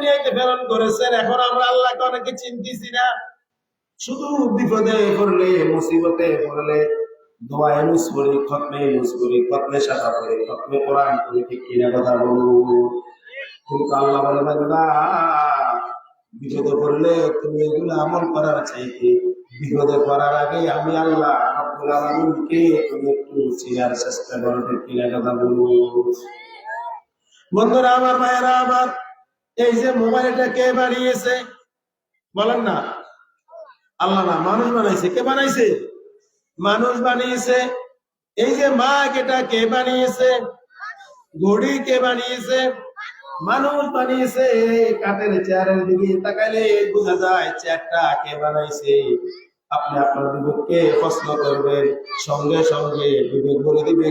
দুনিয়াকে প্রেরণ করেছেন, এখন আমরা আল্লাহকে অনেকে চিনতেছি না। শুধু বিপদে পড়লে, মুসিবতে পড়লে দোয়া ইউজ করি খতমে ইউজ করি খতমে শাখা করি খতমে কোরআন করি ঠিক কিনা কথা বলব কিন্তু আল্লাহ বলে বিপদে পড়লে তুমি এগুলো আমল করার চাইতে, বিপদে পড়ার আগে আমি আল্লাহ রব্বুল আলামিনকে তুমি একটু চিনার চেষ্টা করো, ঠিক কিনা কথা বলব বন্ধুরা, আমার আমার এই যে মোবাইল এটা কে বানিয়েছে? বলেন না। আল্লাহ না, মানুষ বানাইছে। কে বানাইছে? মানুষ বানিয়েছে। এই যে মা এটা কে বানিয়েছে? ঘড়ি কে বানিয়েছে? মানুষ বানিয়েছে। কাঠের চেয়ারের দিকে তাকাইলে বোঝা যায় চেয়ারটা কে বানাইছে। আপনি আপনার বিবেককে প্রশ্ন করবেন, সঙ্গে সঙ্গে বিবেক বলে দিবে,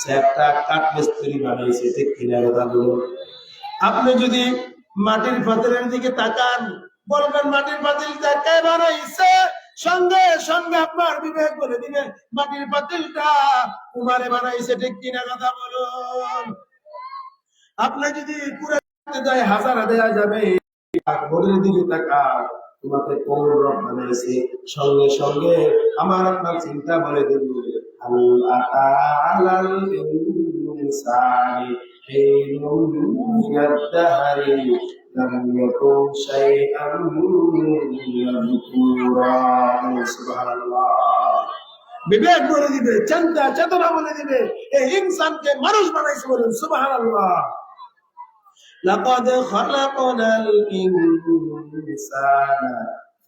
চেয়ারটা কাঠ মিস্ত্রি বানাইছে ঠিক কিনা কথা বলুন। আপনি যদি মাটির পাতিলের দিকে তাকান। বলবেন, মাটির পাতিলটা কে বানাইছে, সঙ্গে সঙ্গে আপনার বিবেক বলে দিবে, মাটির পাতিলটা কুমারে বানাইছে, ঠিক কিনা কথা বলুন। আপনি যদি যায় হাজার দেয়া যাবে দিকে তাকা তোমাকে রব বানাইছে সঙ্গে সঙ্গে আমার আপনার চিন্তা বলে দেবে আল্লাহ তাআলাল ইনসানি হিনুন মিনাদ-দাহরি লাম ইয়াকুন শাইআন মাযকুরা সুবহানাল্লাহ বিবেক বলে দিবে চিন্তা চেতনা বলে দিবে এই ইনসানকে মানুষ বানাইছে বলেন সুবহানাল্লাহ لقد خلقنا الإنسان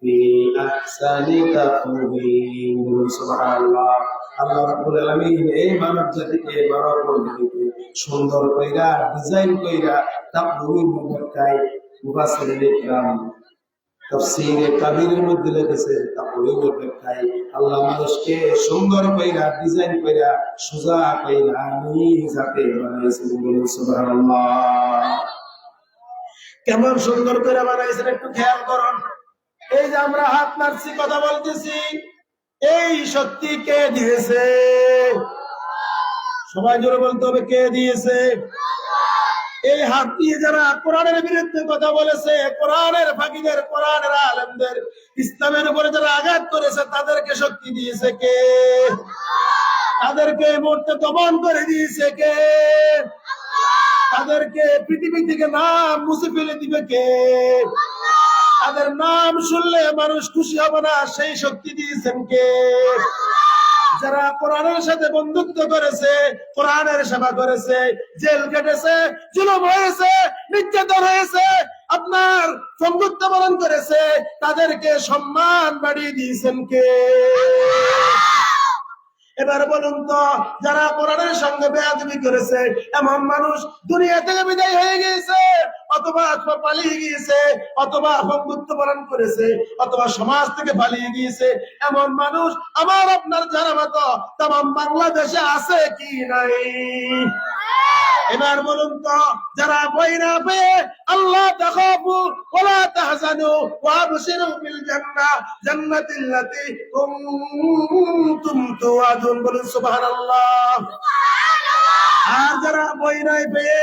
في أحسن تقويم سبحان الله আল্লাহ রাব্বুল আলামিন এই মানব জাতিকে সুন্দর কইরা ডিজাইন কইরা ব্যাখ্যায় মুফাসসিরিন ইকরাম তাফসীরে মধ্যে লিখেছে ব্যাখ্যায় আল্লাহ মানুষকে সুন্দর কইরা ডিজাইন কইরা, সোজা কইরা বানাইছেন বলুন সুবহানাল্লাহ। কেমন সুন্দর করে বানাইছেন একটু খেয়াল করুন। এই যে আমরা হাত নাড়ছি, কথা বলতেছি। এই শক্তি কে দিয়েছে? সবাই জোরে বলতে হবে, কে দিয়েছে? এই হাত দিয়ে যারা কোরআনের বিরুদ্ধে কথা বলেছে, কোরআনের ফাঁকিদের, কোরআনের আলমদের, ইসলামের উপরে যারা আঘাত করেছে, তাদেরকে শক্তি দিয়েছে কে? তাদেরকে এই মুহূর্তে দমন করে দিয়েছে কে? তাদেরকে পৃথিবী থেকে নাম মুছে ফেলে দিবে কে? তাদের নাম শুনলে মানুষ খুশি হবে না, সেই শক্তি দিয়েছেন কে? যারা কোরআনের সাথে বন্ধুত্ব করেছে, কোরআনের সেবা করেছে, জেল কেটেছে, জুলুম হয়েছে, নির্যাতন হয়েছে, আপনার সম্পত্ত পালন করেছে, তাদেরকে সম্মান বাড়িয়ে দিয়েছেন কে? এবার বলুন তো, যারা কোরআনের সঙ্গে বেয়াদবি করেছে, এমন মানুষ দুনিয়া থেকে বিদায় হয়ে গিয়েছে, অথবা পালিয়ে গিয়েছে, অথবা বন্ধুত্ব পালন করেছে, অথবা সমাজ থেকে পালিয়ে গিয়েছে, এমন মানুষ আমার আপনার জানা মতো তাম বাংলাদেশে আছে কি নাই? এবার বলুন তো যারা বই না পেয়ে আল্লাহ তাখাফু ওয়ালা তাহজানু ওয়া আবশিরু বিল জান্নাহ জান্নাতিল্লাতি কুনতুম তুআদুন বলুন সুবহানাল্লাহ। আর যারা বই নাই পেয়ে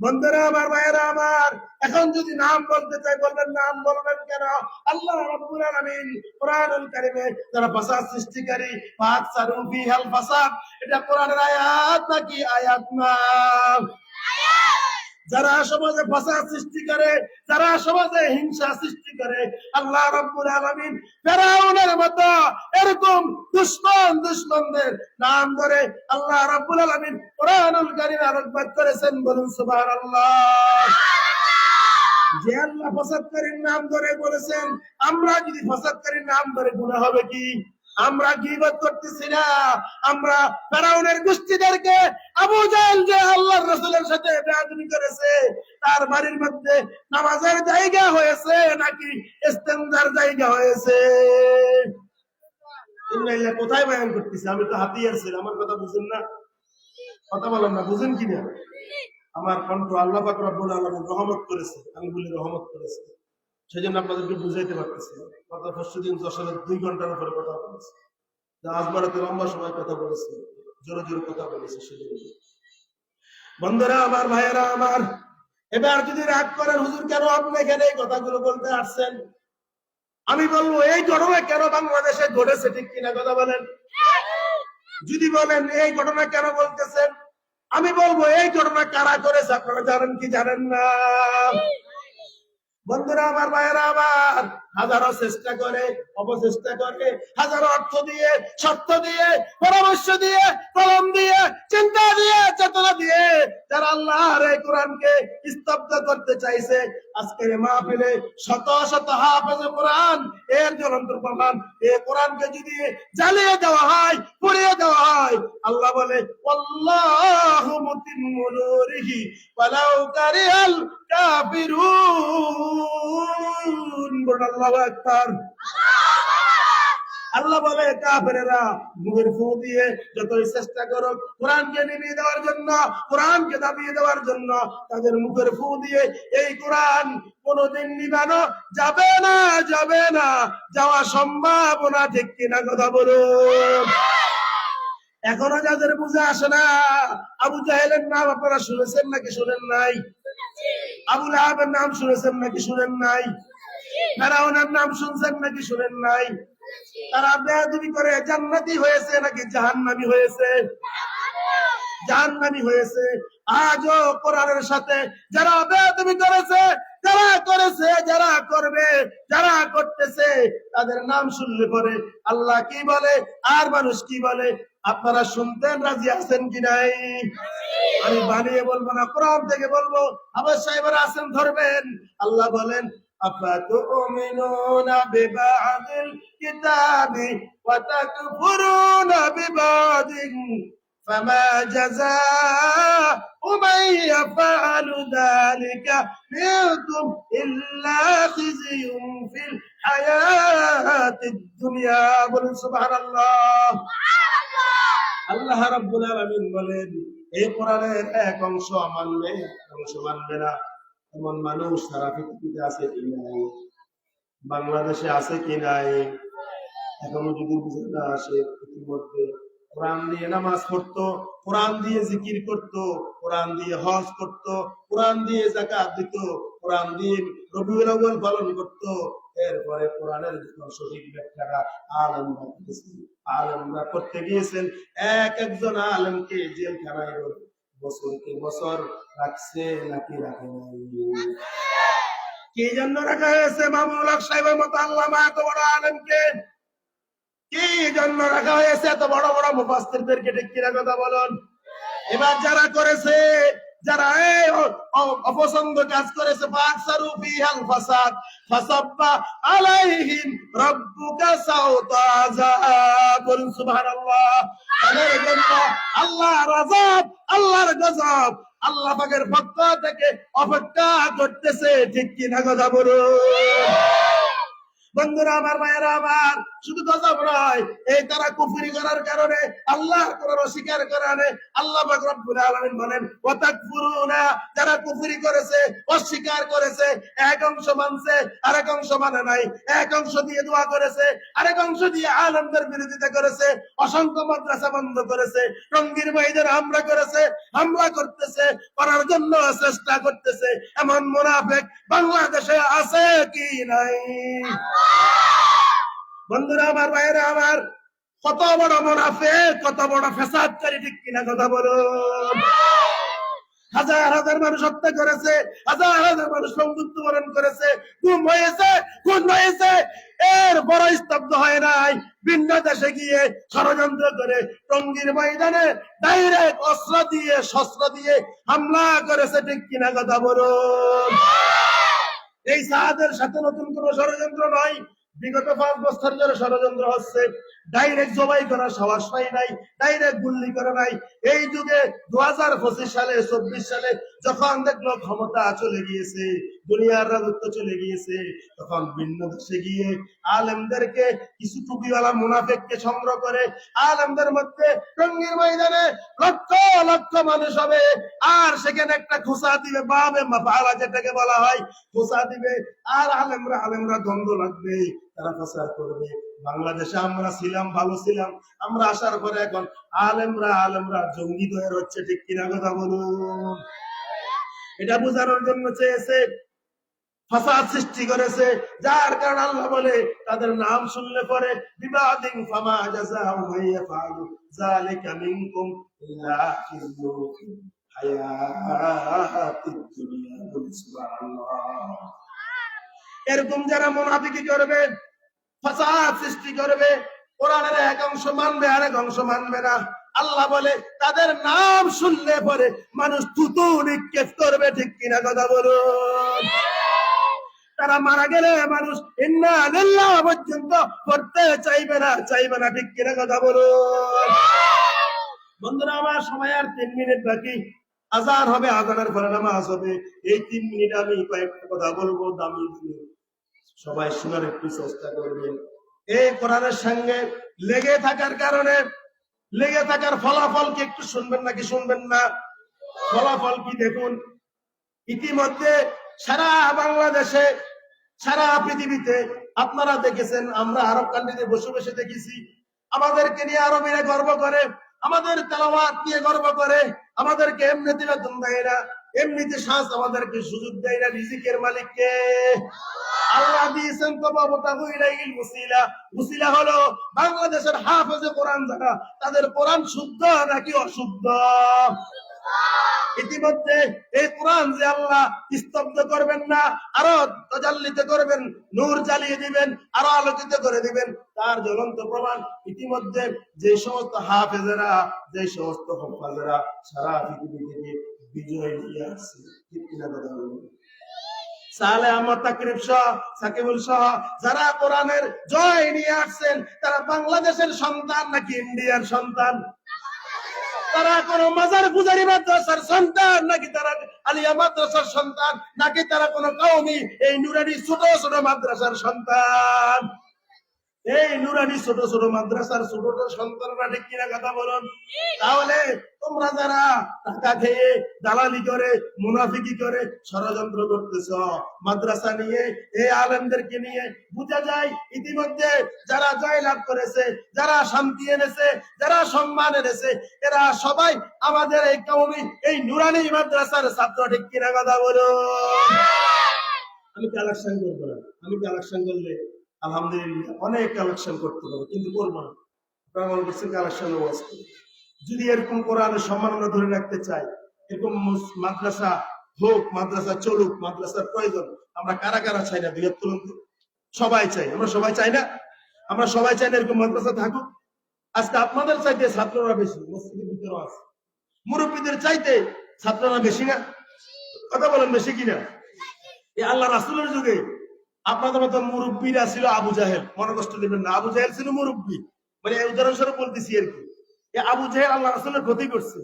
বন্ধুরা, আমার ভাইয়েরা, আমার। এখন যদি নাম বলতে চাই, বলবেন নাম বলবেন কেন? আল্লাহ রাব্বুল আলামিন কোরআনুল কারীমে যারা ফাসাদ সৃষ্টিকারী ফাত সারু বিহাল ফাসাদ, এটা কোরআনের আয়াত নাকি আয়াত না? যারা সমাজে ফাসাদ সৃষ্টি করে, যারা সমাজে হিংসা সৃষ্টি করে, আল্লাহ রাব্বুল আলামিন ফেরাউনের মতো এরকম দুশ্মন দুশ্মনদের নাম ধরে আল্লাহ রাব্বুল আলামিন কোরআনুল কারীমে আলোকপাত করেছেন বলুন সুবহানাল্লাহ। যে আল্লাহ ফসাদকারীর নাম ধরে বলেছেন, আমরা যদি ফসাদকারীর নাম ধরে গুণা হবে কি? আমরা গিবত করতেছি না। আমরা ফেরাউনের গোষ্ঠীদেরকে আবু জাহেল যে আল্লাহর রাসূলের সাথে বেয়াদবি করেছে, তার বাড়ির মধ্যে নামাজের জায়গা হয়েছে নাকি ইস্তেঞ্জার জায়গা হয়েছে? কোথায় বয়ান করতেছি? আমি তো হাতিয়ার ছিলাম, আমার কথা বুঝেন না। কথা বলেন না, বুঝেন কিনা? আমার কণ্ঠ আল্লাহ পাক রব্বুল আলামিন রহমত করেছে, আমি বলি রহমত করেছে। সেজন্য আপনাদেরকে বুঝাইতে পারতেছি দিন দুই ঘণ্টার উপরে কথা বলেছি। লম্বা সময় কথা বলেছি, জোরে জোরে কথা বলেছি বন্ধুরা, আমার ভাইয়েরা, আমার। এবার যদি রাগ করেন, হুজুর, কেন আপনি এখানে এই কথাগুলো বলতে আসছেন? আমি বলব, এই ঘটনা কেন বাংলাদেশে ঘটেছে, ঠিক কিনা কথা বলেন। যদি বলেন, এই ঘটনা কেন বলতেছেন? আমি বলব, এই ঘটনা কারা করেছে, আপনারা জানেন কি জানেন না? বন্ধুরা, আমার ভাইয়েরা, আমার হাজারো চেষ্টা করে অপচেষ্টা করে, হাজারো অর্থ দিয়ে, শর্ত দিয়ে, পরামর্শ দিয়ে, কলম দিয়ে, চিন্তা দিয়ে, চেতনা দিয়ে যারা আল্লাহর এই কোরআনকে স্তব্ধ করতে চাইছে, আজকের মাহফিলে শত শত হাফেজ কোরআন, এর জ্বলন্ত প্রমাণ এই কোরআনকে যদি জ্বালিয়ে দেওয়া হয়, পুড়িয়ে দেওয়া হয়, আল্লাহ বলে আল্লাহু মুতিম্মু নূরিহি, ওয়ালাউ কারিহাল কাফিরুন। বলুন, আল্লাহু আকবার। আল্লাহ বলে, কাফেরেরা ফু দিয়ে যতই চেষ্টা করো কোরআনকে দেওয়ার জন্য, কোরআনকে দাবিয়ে দেওয়ার জন্য তাদের মুখের ফু দিয়ে এই কোরআন কোনোদিন নিবানো যাবে না যাবে না। যাওয়া সম্ভাবনা ঠিক কিনা কথা বলুন? এখনও যাদের বুঝে আসে না, আবু জাহেলের নাম আপনারা শুনেছেন নাকি শুনেন নাই? আবুল আহাবের নাম শুনেছেন নাকি শুনেন নাই? ফেরাউনের নাম শুনছেন নাকি শুনেন নাই? তারা করে, জান্নাতি হয়েছে নাকি জাহান্নামি হয়েছে? জাহান্নামি হয়েছে। আজও কোরআনের সাথে যারা করেছে যারা করেছে, যারা করবে, যারা করতেছে, তাদের নাম শুনলে পরে আল্লাহ কি বলে, আর মানুষ কি বলে? আপনারা শুনতেন, রাজি আছেন কি নাই? আমি বানিয়ে বলব না, কোরআন থেকে বলব। আবার সাহেবরা আছেন, ধরবেন। আল্লাহ বলেন أفتؤمنون ببعض الكتاب وتكفرون ببعض فما جزاء من يفعل ذلك منكم إلا خزي في الحياة الدنيا قل سبحان الله আল্লাহ রাব্বুল আলামিন বলেন এই কোরআনের এক অংশ মানবে এক অংশ মানবে না এমন মানুষ সারা পৃথিবীতে আছে কি নাই? বাংলাদেশে আছে কি নাই? এখনও যদি বুঝে না আসে ইতিমধ্যে। কোরআন দিয়ে নামাজ পড়তো, কোরআন দিয়ে জিকির করতো, কোরআন দিয়ে হজ করতো, কোরআন দিয়ে জাকাত দিত, কোরআন দিয়ে রবিউল আউয়াল পালন করতো। এরপরে কোরআনের যখন সঠিক ব্যাখ্যাটা আলেমরা আলেমরা করতে গিয়েছেন, এক একজন আলেমকে জেলখানায় বছরকে বছর রাখছে নাকি রাখে নাই? কি জন্য রাখা হয়েছে মামুল হক সাহেবের মতো আল্লাহ এত বড় আলেমকে? কি জন্য রাখা হয়েছে এত বড় বড় মুফাসসিরদেরকে? ঠিক কিনা কথা বলুন। এবার যারা করেছে, যারা এই অপছন্দ কাজ করেছে, ফাকসারু ফিহাল ফাসাদ, ফাসাব্বা আলাইহিম রাব্বুকা সাউতা বলুন আল্লাহ তাদের জন্য আল্লাহর রাজাব আল্লাহর গজব। আল্লাহ পাকের পক্ষ থেকে অপেক্ষা করতেছে, ঠিক কিনা কথা বলুন। বন্ধুরা, আমার মায়েরা আমার শুধু গজব নয়, এই তারা কুফরি করার কারণে আল্লাহ কোরআন অস্বীকার কারণে আল্লাহ পাক রব্বুল আলামিন বলেন, ওয়াতাকফুরুনা যারা কুফরি করেছে, অস্বীকার করেছে, এক অংশ মানছে, আরেক অংশ মানে নাই। এক অংশ দিয়ে দোয়া করেছে, আরেক অংশ দিয়ে আলমদের বিরোধিতা করেছে, অসংখ্য মাদ্রাসা বন্ধ করেছে, টঙ্গীর মহিদের হামলা করেছে, হামলা করতেছে, করার জন্য চেষ্টা করতেছে। এমন মুনাফেক বাংলাদেশে আছে কি নাই? বন্ধুরা আমার, ভাইয়েরা আমার, কত বড় মুনাফেক, কত বড় ফেসাদকারী, ঠিক কিনা কথা বলুন। হাজার হাজার মানুষ হত্যা করেছে, হাজার হাজার মানুষ মৃত্যুবরণ করেছে। গুম হয়েছে, খুন হয়েছে, এর বড় স্তব্ধ হয় নাই। ভিন্ন দেশে গিয়ে ষড়যন্ত্র করে টঙ্গির ময়দানে ডাইরেক্ট অস্ত্র দিয়ে, শস্ত্র দিয়ে হামলা করেছে, ঠিক কিনা কথা বলুন। এই সাহাদের সাথে নতুন কোন ষড়যন্ত্র নয়। বিগত পাঁচ বছর ধরে ষড়যন্ত্র হচ্ছে। ডাইরেক্ট জবাই সাহস পাই নাই ডাইরেক্ট গুল্লি করে নাই। এই যুগে দু হাজার পঁচিশ সালে, চব্বিশ সালে যখন দেখল ক্ষমতা চলে গিয়েছে, দুনিয়ার রাজত্ব চলে গিয়েছে, তখন ভিন্ন দেশে গিয়ে আলেমদেরকে কিছু টুপিওয়ালা মুনাফেককে সংগ্রহ করে আলেমদের মধ্যে রঙ্গির ময়দানে লক্ষ লক্ষ মানুষ হবে। আর সেখানে একটা খোসা দিবে বাবে মাফালা যেটাকে বলা হয়, খোসা দিবে। আর আলেমরা আলেমরা দ্বন্দ্ব লাগবে, তারা প্রচার করবে। বাংলাদেশে আমরা ছিলাম, ভালো ছিলাম। আমরা আসার পরে এখন আলেমরা আলেমরা জঙ্গি তৈরি হচ্ছে ঠিক কিনা কথা বলুন? এটা বোঝানোর জন্য চেয়েছে, ফাসাদ সৃষ্টি করেছে, যার কারণে আল্লাহ বলে, তাদের নাম শুনলে পরে, বিবাদিন ফামা জাযাউ মাইয়া ফালু যালিকা মিনকুম ইল্লা খিজু হায়াতিদ দুনিয়া, সুবহানাল্লাহ। এরকম যারা মুনাফিকি করবে ফাসাদ সৃষ্টি করবে, কোরআনের এক অংশ মানবে অংশ মানবে না। আল্লাহ বলে, তাদের নাম শুনলে পরে মানুষ নিক্ষেপ করবে, ঠিক কিনা কথা বলুন? তারা মারা গেলে মানুষ পর্যন্ত চাইবে না চাইবে না, ঠিক কিনা কথা বলুন? বন্ধুরা, আমার সময় আর তিন মিনিট বাকি। আজান হবে, আজানের পরে নামাজ হবে। এই তিন মিনিট আমি কয়েকটা কথা বলব, দামি সবাই শোনার একটু চেষ্টা করবেন। এই কোরআনের সঙ্গে লেগে থাকার কারণে, লেগে থাকার ফলাফল কি একটু শুনবেন নাকি শুনবেন না? ফলাফল কি দেখুন। ইতিমধ্যে সারা বাংলাদেশে, সারা পৃথিবীতে আপনারা দেখেছেন, আমরা আরব কান্ট্রিতে বসে বসে দেখেছি। আমাদেরকে নিয়ে আরবিরা গর্ব করে, আমাদের তেলাওয়াত নিয়ে গর্ব করে, আমাদেরকে এমনিতে বেতন দেয় এমনিতে শ্বাস আমাদেরকে সুযোগ দেয় না রিজিকের মালিককে। আল্লাহ দিয়েছেন তো বাবতাহু ইলাইহিল মুসিলা মুসিলা হলো বাংলাদেশের হাফেজে কোরআন যারা, তাদের কোরআন শুদ্ধ নাকি অশুদ্ধ? ইতিমধ্যে এই কোরআন যে আল্লাহ স্তব্ধ করবেন না, আরও তাজাল্লিত করবেন, নূর জ্বালিয়ে দিবেন, আরও আলোকিত করে দিবেন, তার জ্বলন্ত প্রমাণ ইতিমধ্যে যে সমস্ত হাফেজেরা, যে সমস্ত হফাজেরা সারা পৃথিবী থেকে যারা কোরআনের জয় নিয়ে আসছেন, তারা বাংলাদেশের সন্তান নাকি ইন্ডিয়ার সন্তান? তারা কোন মাজার পূজারি মাদ্রাসার সন্তান নাকি তারা আলিয়া মাদ্রাসার সন্তান? নাকি তারা কোন কওমি এই নুরানি ছোট ছোট মাদ্রাসার সন্তান? এই নুরানি ছোট ছোট মাদ্রাসার ছোট ছোট সন্তানরা ঠিক কিনা কথা বলুন। তাহলে তোমরা যারা টাকা খেয়ে দালালি করে, মুনাফিকি করে ষড়যন্ত্র করতেছ, মাদ্রাসা নিয়ে, এই আলেমদেরকে নিয়ে বোঝা যায় ইতিমধ্যে যারা জয় লাভ করেছে, যারা শান্তি এনেছে, যারা সম্মান এনেছে, এরা সবাই আমাদের এই কৌমি এই নুরানি মাদ্রাসার ছাত্র ঠিক কিনা কথা বলুন। আমি কালেকশন করব আমি কালেকশন করলে আলহামদুলিল্লাহ, অনেক কালেকশন করতে পারব কিন্তু করব না। আপনারা মনে করছেন কালেকশন যদি এরকম কোরআনের সম্মাননা ধরে রাখতে চাই, এরকম মাদ্রাসা হোক, মাদ্রাসা চলুক, মাদ্রাসার প্রয়োজন, আমরা কারা কারা চাই না? তুলন সবাই চাই। আমরা সবাই চাই না? আমরা সবাই চাই না এরকম মাদ্রাসা থাকুক? আজকে আপনাদের চাইতে ছাত্ররা বেশি, মসজিদের ভিতরেও আছে। মুরব্বীদের চাইতে ছাত্ররা বেশি না? কথা বলেন বেশি কিনা? এই আল্লাহ রাসুলের যুগে আপনাদের মতো মুরব্বীরা ছিল আবু জাহেল। মনে কষ্ট দিবেন না। আবু জাহেল ছিল মুরব্বী। মানে উদাহরণস্বরূপ বলতেছি আর কি। আবু জাহেল আল্লাহ রাসুলের ক্ষতি করছে।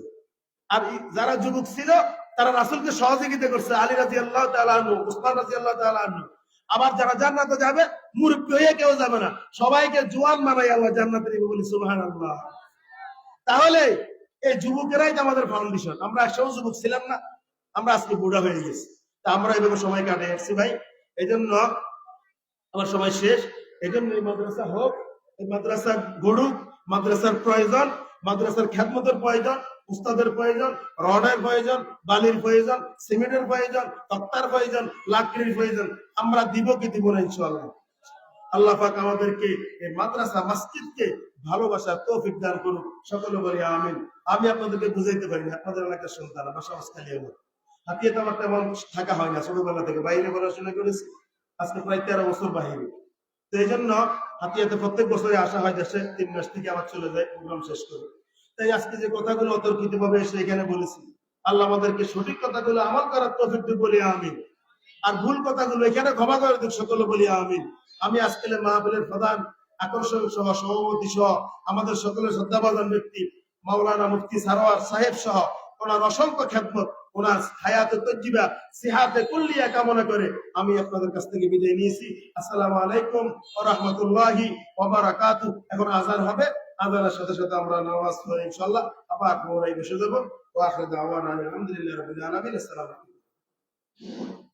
আর যারা যুবক ছিল, তারা রাসুলকে সহযোগিতা করছে। আলী রাজি আল্লাহ তালু উসমান রাজি আল্লাহ তালু আবার যারা জান্নাতে যাবে, মুরব্বী হয়ে কেউ যাবে না। সবাইকে জোয়ান মানাই আল্লাহ জান্নাতে বলি সুবহান আল্লাহ তাহলে এই যুবকেরাই তো আমাদের ফাউন্ডেশন আমরা একসময় যুবক ছিলাম না। আমরা আজকে বুড়া হয়ে গেছি। তা আমরা এইভাবে সময় কাটে আসছি ভাই। এই জন্য আমার সময় শেষ। এই জন্য এই মাদ্রাসা হোক, এই মাদ্রাসা গড়ুক, মাদ্রাসার প্রয়োজন, মাদ্রাসার খ্যাতমতের প্রয়োজন, উস্তাদের প্রয়োজন, রডের প্রয়োজন, বালির প্রয়োজন, সিমেন্টের প্রয়োজন, তক্তার প্রয়োজন, লাকড়ির প্রয়োজন, আমরা দিব কি দিব না ইনশাআল্লাহ। আল্লাহ পাক আমাদেরকে এই মাদ্রাসা, মসজিদকে ভালোবাসার তৌফিক দান করুক। সকলে বলি আমিন। আমি আপনাদেরকে বুঝাইতে পারি না আপনাদের এলাকার সন্তান, আমার আমার হাতিয়ে তো আমার তেমন থাকা হয় না, ছোটবেলা থেকে বাইরে পড়াশোনা করেছি। আজকে প্রায় তেরো বছর বাহিরে। তো এই জন্য হাতিয়াতে প্রত্যেক বছরে আসা হয় দেশে। তিন মাস থেকে আবার চলে যায় প্রোগ্রাম শেষ করে। তাই আজকে যে কথাগুলো অতর্কিত ভাবে এসে এখানে বলেছি, আল্লাহ আমাদেরকে সঠিক কথাগুলো আমল করার তৌফিক দিক বলে আমি আর ভুল কথাগুলো এখানে ক্ষমা করে দিন সকলে বলি আমিন। আমি আজকে মাহফিলের প্রধান আকর্ষণ সহ, সভাপতি সহ, আমাদের সকলের শ্রদ্ধাবাদন ব্যক্তি, মাওলানা মুফতি সারোয়ার সাহেব সহ, ওনার অসংখ্য খ্যাতমত ওনার হায়াতে সিহাতে কুল্লিয়া কামনা করে আমি আপনাদের কাছ থেকে বিদায় নিয়েছি। আসসালামু আলাইকুম রাহমাতুল্লাহি ওয়া বারাকাতু। এখন আজান হবে। আজানের সাথে সাথে আমরা নামাজ পড়ে ইনশাআল্লাহ আবার পুনরায় বসে দেবো দাওয়ানা আলহামদুলিল্লাহ রাব্বিল আসসালামু আলাইকুম।